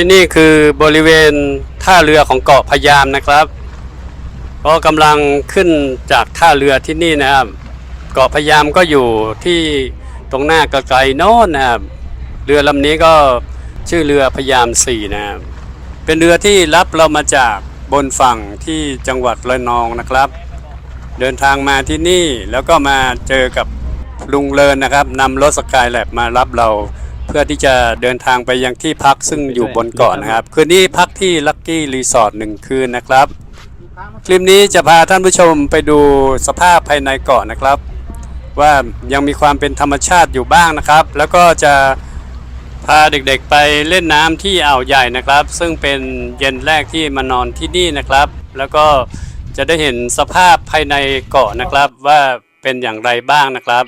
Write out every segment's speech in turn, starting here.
ที่นี่คือบริเวณท่าเรือของเกาะพยามนะครับก็กำลังขึ้นจากท่าเรือที่นี่นะครับ เกาะพยามก็อยู่ที่ตรงหน้าไกลๆโน้นนะครับ เรือลำนี้ก็ชื่อเรือพยามสี่นะครับ เป็นเรือที่รับเรามาจากบนฝั่งที่จังหวัดระนองนะครับ เดินทางมาที่นี่แล้วก็มาเจอกับลุงเลินนะครับนำรถสกายแลบมารับเรา เพื่อที่จะเดินทางไปยังที่พักซึ่งอยู่บนเกาะนะครับ คืนนี้พักที่ลั c กี้รีสอร์ทหนึ่งคืนนะครับ คลิปนี้จะพาท่านผู้ชมไปดูสภาพภายในเกาะนะครับ ว่ายังมีความเป็นธรรมชาติอยู่บ้างนะครับ แล้วก็จะพาเด็กๆไปเล่นน้ำที่อ่าวใหญ่นะครับ ซึ่งเป็นเย็นแรกที่มานอนที่นี่นะครับ แล้วก็จะได้เห็นสภาพภายในเกาะนะครับว่าเป็นอย่างไรบ้างนะครับ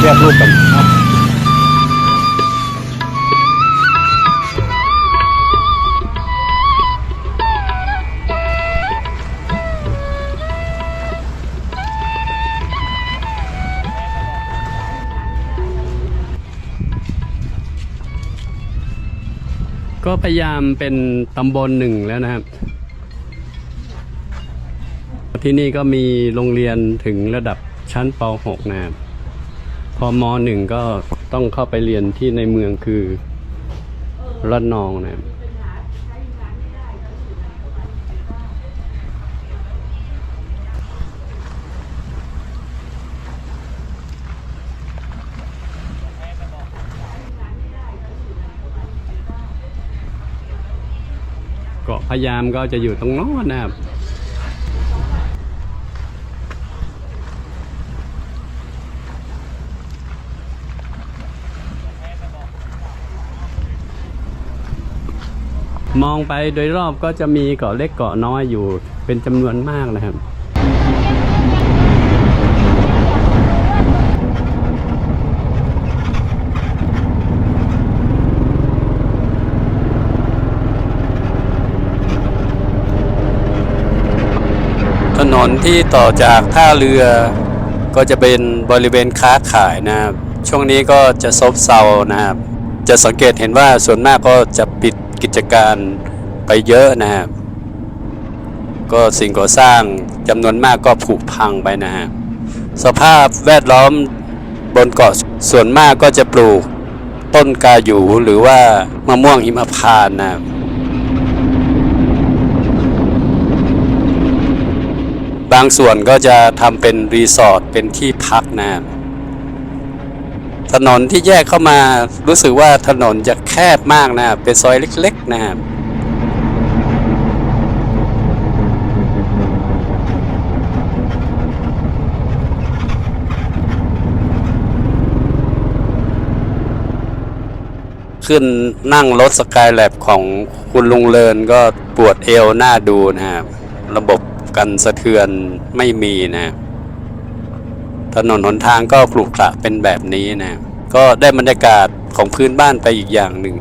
เดี๋ยวเรียกรูปกันก็พยายามเป็นตำบลหนึ่งแล้วนะครับ ที่นี่ก็มีโรงเรียนถึงระดับชั้นป .6 นะครับ พอม .1 ก็ต้องเข้าไปเรียนที่ในเมืองคือระนองนะครับเกาะพยามก็จะอยู่ตรงโน้นนะครับ มองไปโดยรอบก็จะมีเกาะเล็กเกาะน้อยอยู่เป็นจำนวนมากนะครับ ถนนที่ต่อจากท่าเรือก็จะเป็นบริเวณค้าขายนะครับ ช่วงนี้ก็จะซบเซานะครับ จะสังเกตเห็นว่าส่วนมากก็จะปิด กิจการไปเยอะนะครับก็สิ่งก่อสร้างจำนวนมากก็ผุพังไปนะฮะสภาพแวดล้อมบนเกาะส่วนมากก็จะปลูกต้นกาหยูหรือว่ามะม่วงหิมพานนะครับบางส่วนก็จะทำเป็นรีสอร์ทเป็นที่พักนะครับ ถนนที่แยกเข้ามารู้สึกว่าถนนจะแคบมากนะครับเป็นซอยเล็ก ๆ นะครับขึ้นนั่งรถสกายแลบของคุณลุงเลินก็ปวดเอวหน้าดูนะครับ ระบบกันสะเทือนไม่มีนะครับ ถนนหนทางก็ขรุขระเป็นแบบนี้นะ ก็ได้บรรยากาศของพื้นบ้านไปอีกอย่างหนึ่ง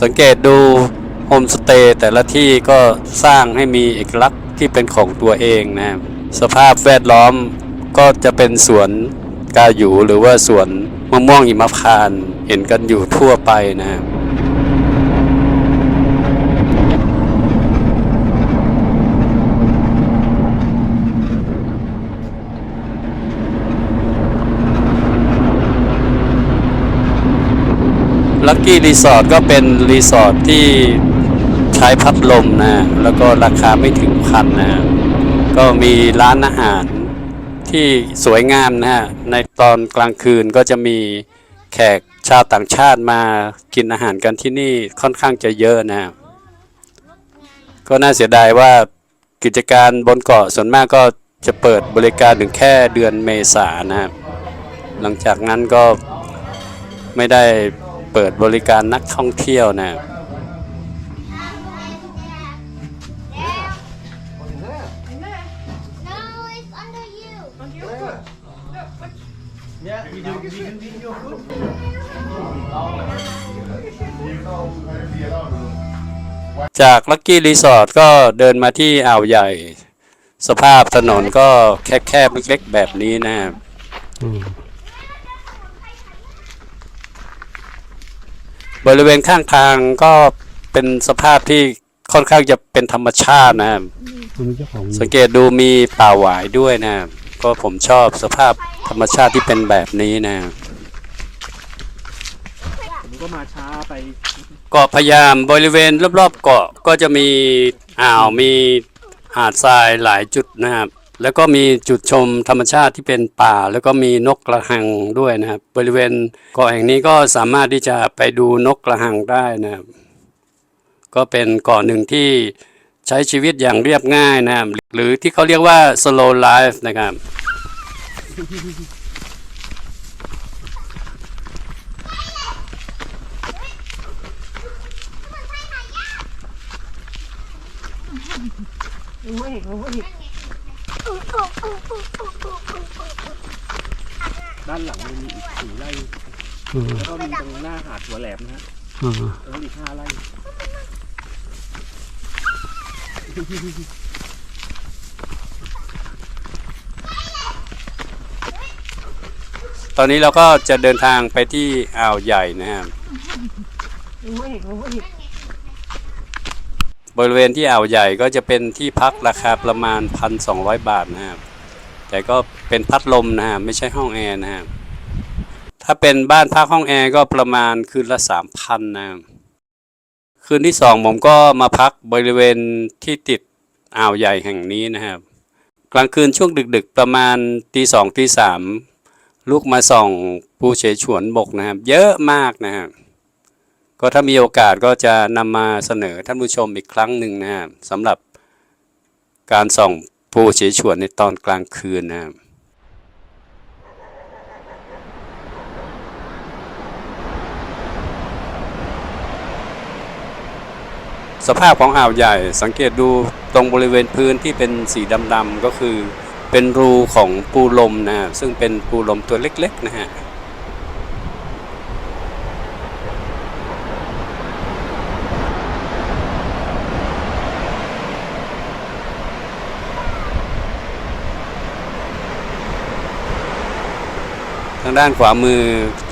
สังเกตดูโฮมสเตย์แต่ละที่ก็สร้างให้มีเอกลักษณ์ที่เป็นของตัวเองนะครับสภาพแวดล้อมก็จะเป็นสวนกาหยูหรือว่าสวนมะม่วงหิมพานต์เห็นกันอยู่ทั่วไปนะครับ ลั c กี้รีสอร์ทก็เป็นรีสอร์ทที่ใช้พัดลมนะ แล้วก็ราคาไม่ถึงพันนะ ก็มีร้านอาหารที่สวยงามนะฮะ ในตอนกลางคืนก็จะมีแขกชาวต่างชาติมากินอาหารกันที่นี่ค่อนข้างจะเยอะนะ ก็น่าเสียดายว่ากิจการบนเกาะส่วนมากก็จะเปิดบริการถึงแค่เดือนเมษายนนะครับ หลังจากนั้นก็ไม่ได้ เปิดบริการนักท่องเที่ยวนะจากลั c กี้รีสอร์ทก็เดินมาที่อ่าวใหญ่ สภาพถนนก็แคบๆเล็กๆแบบนี้นะครับ บริเวณข้างทางก็เป็นสภาพที่ค่อนข้างจะเป็นธรรมชาตินะครับคุณเจ้าของสังเกตดูมีป่าหวายด้วยนะครับก็ผมชอบสภาพธรรมชาติที่เป็นแบบนี้นะครับผมก็มาช้าไปเกาะพะยามบริเวณรอบๆเกาะก็จะมีอ่าวมีหาดทรายหลายจุดนะครับ แล้วก็มีจุดชมธรรมชาติที่เป็นป่า แล้วก็มีนกกระหังด้วยนะครับ บริเวณเกาะแห่งนี้ก็สามารถที่จะไปดูนกกระหังได้นะครับ ก็เป็นเกาะหนึ่งที่ใช้ชีวิตอย่างเรียบง่ายนะครับ หรือที่เขาเรียกว่า slow life นะครับ ด้านหลังมันมีอีกสี่ไร่อืมแล้วก็มีตรงหน้าหาดหัวแหลมนะฮะอ่าแล้วก็อีกห้าไร่ตอนนี้เราก็จะเดินทางไปที่อ่าวใหญ่นะครับ บริเวณที่อ่าวใหญ่ก็จะเป็นที่พักราคาประมาณ 1,200 บาทนะครับ แต่ก็เป็นพัดลมนะครับไม่ใช่ห้องแอร์นะครับ ถ้าเป็นบ้านพักห้องแอร์ก็ประมาณคืนละ 3,000นะครับคืนที่สองผมก็มาพักบริเวณที่ติดอ่าวใหญ่แห่งนี้นะครับ กลางคืนช่วงดึกๆ ประมาณตีสองตีสามลูกมาส่องปูเฉฉวนบกนะครับ เยอะมากนะครับ ก็ถ้ามีโอกาสก็จะนำมาเสนอท่านผู้ชมอีกครั้งหนึ่งนะครับสำหรับการส่องปูเฉฉวนในตอนกลางคืนนะครับสภาพของอ่าวใหญ่สังเกตดูตรงบริเวณพื้นที่เป็นสีดำๆก็คือเป็นรูของปูลมนะซึ่งเป็นปูลมตัวเล็กๆนะฮะางด้านขวามือ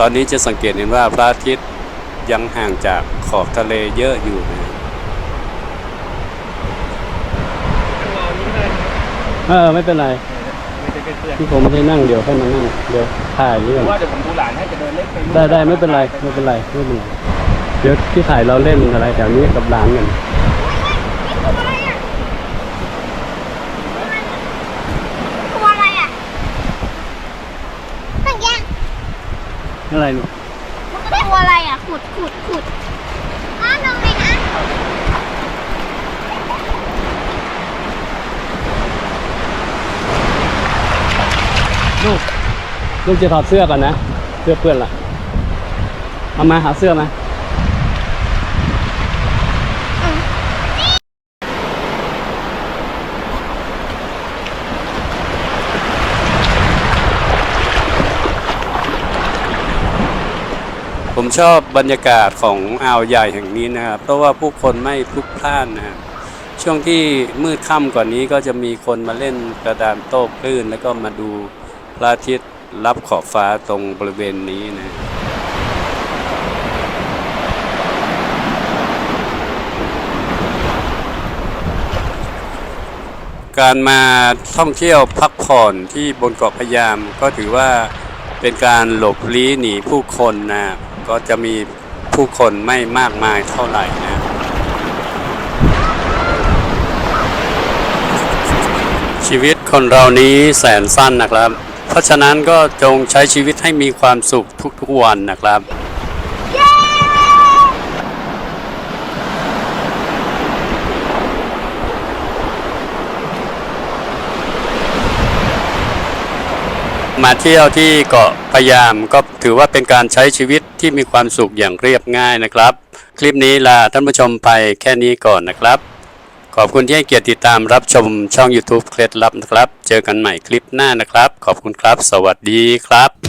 ตอนนี้จะสังเกตเห็นว่าพระอาทิตย์ยังห่างจากขอบทะเลเยอะอยู่นะเออไม่เป็นไรไม่ได้เป็นเพื่อนที่ผมไม่ได้นั่งเดี๋ยวให้มานั่งเดี๋ยวถ่ายนี่ก่อนว่าเดี๋ยวผมดูหลานให้จะเดินเล่นไปนู่นได้ได้ไม่เป็นไรไม่เป็นไรไม่เป็นไรเดี๋ยวที่ถ่ายเราเล่นอะไรแถวนี้กับร้านกัน ตัวอะไรอะตั้งยัง อะไรลูกตัวอะไรอะ ขุดขุดขุดอ้าวลงเลยนะลูก ลูกจะถอดเสื้อก่อนนะ เสื้อเปื้อนละเอามาหาเสื้อมา ชอบบรรยากาศของอ่าวใหญ่แห่งนี้นะครับ เพราะว่าผู้คนไม่พลุกพล่านนะครับช่วงที่มืดค่ำกว่านี้ก็จะมีคนมาเล่นกระดานโต้คลื่น แล้วก็มาดูพระอาทิตย์รับขอบฟ้าตรงบริเวณนี้นะการมาท่องเที่ยวพักผ่อนที่บนเกาะพะยามก็ถือว่าเป็นการหลบลี้หนีผู้คนนะ ก็จะมีผู้คนไม่มากมายเท่าไหร่นะชีวิตคนเรานี้แสนสั้นนะครับ เพราะฉะนั้นก็จงใช้ชีวิตให้มีความสุขทุกๆวันนะครับมาเที่ยวที่เกาะพะยามก็ถือว่าเป็นการใช้ชีวิต ที่มีความสุขอย่างเรียบง่ายนะครับ คลิปนี้ลาท่านผู้ชมไปแค่นี้ก่อนนะครับ ขอบคุณที่ให้เกียรติติดตามรับชมช่อง YouTube เคล็ดลับนะครับ เจอกันใหม่คลิปหน้านะครับ ขอบคุณครับ สวัสดีครับ